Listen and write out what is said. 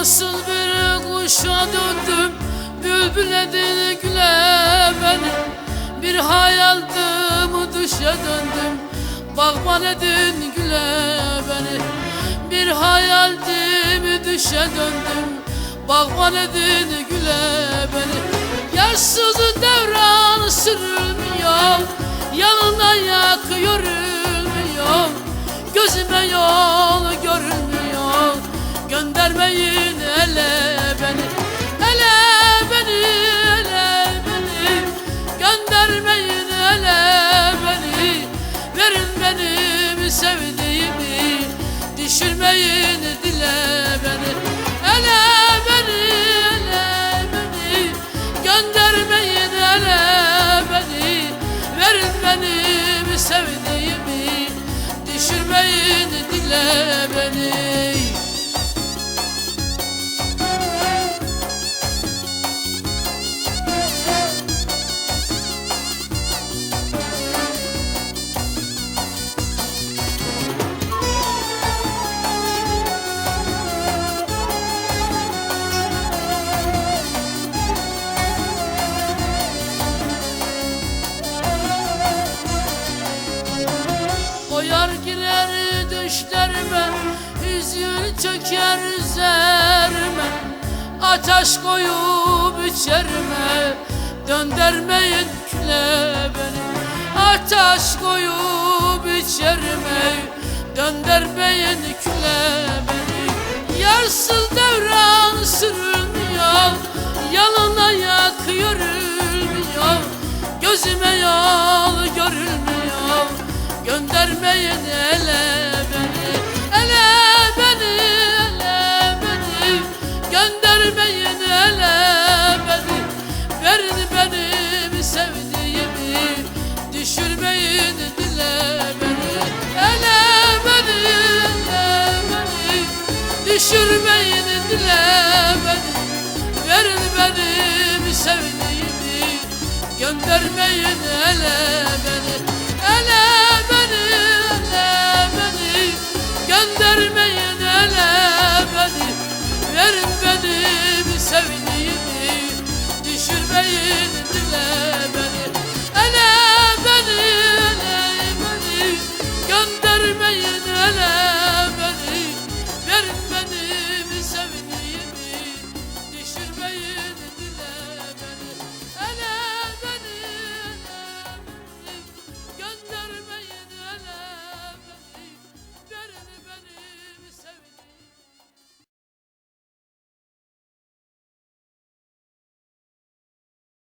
Nasıl bir kuşa döndüm Bülbül edin gülemedim Bir hayaldım düşe döndüm Bakman edin güle beni Bir hayaldim düşe döndüm Bakman edin güle beni Yaşsız devran sürülmüyor Yanına yakıyor ölmüyor Gözüme yok. Göndermeyin ele beni Ele beni, ele beni. Göndermeyin ele beni Verin benim sevdiğimi. Düşürmeyin dile beni Ele beni, ele beni. Göndermeyin ele beni Verin benim sevdiğimi. Düşürmeyin dile düşlerime Hüzün çöker üzerime Ateş koyup içerime Döndürmeyin küle beni? Ateş koyup içerime Döndürmeyin küle beni Düşürmeyin dile beni Verin benim sevdiğimi. Göndermeyin ele beni Ele beni, ele beni Göndermeyin ele beni Verin benim sevdiğimi. Düşürmeyin dile